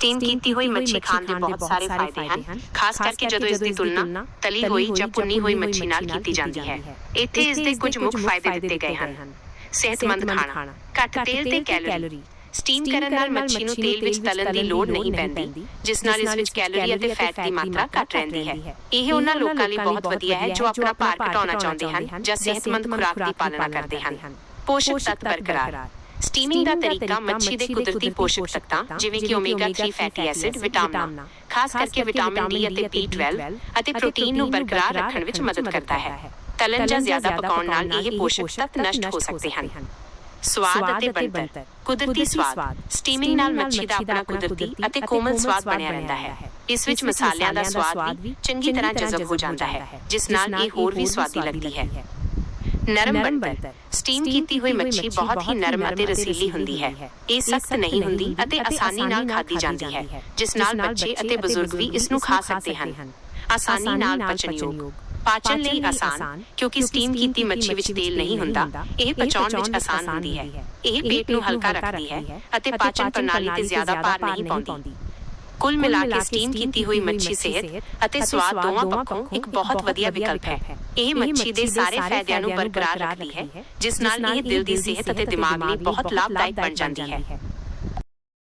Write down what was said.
Steam ਕੀਤੀ ਹੋਈ ਮੱਛੀ ਖਾਣ ਦੇ ਬਹੁਤ ਸਾਰੇ ਫਾਇਦੇ ਹਨ। ਖਾਸ ਕਰਕੇ ਜਦੋਂ ਇਸ ਦੀ ਤੁਲਨਾ ਤਲੀ ਹੋਈ ਜਾਂ ਭੁੰਨੀ ਹੋਈ ਮੱਛੀ ਨਾਲ ਕੀਤੀ ਜਾਂਦੀ ਹੈ। ਇੱਥੇ ਇਸ ਦੇ ਕੁਝ ਮੁੱਖ ਫਾਇਦੇ ਦਿੱਤੇ ਗਏ ਹਨ। ਸਿਹਤਮੰਦ ਖਾਣਾ। ਘੱਟ ਤੇਲ ਤੇ ਕੈਲੋਰੀ। ਸਟੀਮ ਕਰਨ ਨਾਲ ਮੱਛੀ ਨੂੰ ਤੇਲ ਵਿੱਚ ਤਲਣ ਦੀ ਲੋੜ ਨਹੀਂ ਪੈਂਦੀ ਜਿਸ ਨਾਲ ਇਸ ਵਿੱਚ ਕੈਲੋਰੀ ਅਤੇ ਫੈਟ ਦੀ ਮਾਤਰਾ ਘੱਟ ਰਹਿੰਦੀ ਹੈ। ਇਹ ਉਹਨਾਂ ਲੋਕਾਂ ਲਈ ਬਹੁਤ ਵਧੀਆ ਹੈ ਜੋ ਆਪਣਾ ਭਾਰ ਘਟਾਉਣਾ ਚਾਹੁੰਦੇ ਹਨ ਜਾਂ ਸਿਹਤਮੰਦ ਖੁਰਾਕ ਦੀ ਪਾਲਣਾ ਕਰਦੇ ਹਨ। ਪੋਸ਼ਕ ਤੱਤ ਬਰਕਰਾਰ ਸਟੀਮਿੰਗ ਦਾ ਤਰੀਕਾ ਮੱਛੀ ਦੇ ਕੁਦਰਤੀ ਪੋਸ਼ਕ ਤੱਤਾਂ ਜਿਵੇਂ ਕਿ ਓਮੇਗਾ 3 ਫੈਟੀ ਐਸਿਡ ਵਿਟਾਮਿਨ ਖਾਸ ਕਰਕੇ ਵਿਟਾਮਿਨ ਡੀ ਅਤੇ B12 ਅਤੇ ਪ੍ਰੋਟੀਨ ਨੂੰ ਬਰਕਰਾਰ ਰੱਖਣ ਵਿੱਚ ਮਦਦ ਕਰਦਾ ਹੈ। ਤਲਣ ਜਾਂ ਜ਼ਿਆਦਾ ਪਕਾਉਣ ਨਾਲ ਇਹ ਪੋਸ਼ਕ ਤੱਤ ਨਸ਼ਟ ਹੋ ਸਕਦੇ ਹਨ। ਸਵਾਦ ਅਤੇ ਬਣਤਰ। ਕੁਦਰਤੀ ਸਵਾਦ। ਸਟੀਮਿੰਗ ਨਾਲ ਮੱਛੀ ਦਾ ਆਪਣਾ ਕੁਦਰਤੀ ਅਤੇ ਕੋਮਲ ਸਵਾਦ ਬਣਿਆ ਰਹਿੰਦਾ ਹੈ। ਇਸ ਵਿੱਚ ਮਸਾਲਿਆਂ ਦਾ ਸਵਾਦ ਵੀ ਚੰਗੀ ਤਰ੍ਹਾਂ ਜਜ਼ਬ ਹੋ ਜਾਂਦਾ ਹੈ। ਜਿਸ ਨਾਲ ਇਹ ਹੋਰ ਵੀ ਸਵਾਦੀ ਲੱਗਦੀ ਹੈ। ਨਰਮ ਬਣਤਰ। ਸਟੀਮ ਕੀਤੀ ਹੋਈ ਮੱਛੀ ਬਹੁਤ ਹੀ ਨਰਮ ਅਤੇ ਰਸੀਲੀ ਹੁੰਦੀ ਹੈ। ਇਹ ਸਖਤ ਨਹੀਂ ਹੁੰਦੀ ਅਤੇ ਆਸਾਨੀ ਨਾਲ ਖਾਧੀ ਜਾਂਦੀ ਹੈ। ਜਿਸ ਨਾਲ ਬੱਚੇ ਅਤੇ ਬਜ਼ੁਰਗ ਵੀ ਇਸ ਨੂੰ ਖਾ ਸਕਦੇ ਹਨ। ਆਸਾਨੀ ਨਾਲ ਪਚਣਯੋਗ ਪਾਚਨ ਲਈ ਆਸਾਨ ਕਿਉਂਕਿ ਸਟੀਮ ਕੀਤੀ ਮੱਛੀ ਵਿੱਚ ਤੇਲ ਨਹੀਂ ਹੁੰਦਾ। ਇਹ ਪਚਾਉਣ ਵਿੱਚ ਆਸਾਨ ਹੁੰਦੀ ਹੈ। ਇਹ ਪੇਟ ਨੂੰ ਹਲਕਾ ਰੱਖਦੀ ਹੈ ਅਤੇ ਪਾਚਨ ਪ੍ਰਣਾਲੀ ਤੇ ਜ਼ਿਆਦਾ ਭਾਰ ਨਹੀਂ ਪਾਉਂਦੀ। ਕੁੱਲ ਮਿਲਾ ਕੇ ਸਟੀਮ ਕੀਤੀ ਹੋਈ ਮੱਛੀ ਸਿਹਤ ਅਤੇ ਸਵਾਦ ਦੋਵਾਂ ਪੱਖੋਂ ਇੱਕ ਬਹੁਤ ਵਧੀਆ ਵਿਕਲਪ ਹੈ ਇਹ ਮੱਛੀ ਦੇ ਸਾਰੇ ਫਾਇਦਿਆਂ ਨੂੰ ਬਰਕਰਾਰ ਰੱਖਦੀ ਹੈ ਜਿਸ ਨਾਲ ਇਹ ਦਿਲ ਦੀ ਸਿਹਤ ਅਤੇ ਦਿਮਾਗ ਲਈ ਬਹੁਤ ਲਾਭਦਾਇਕ ਬਣ ਜਾਂਦੀ ਹੈ।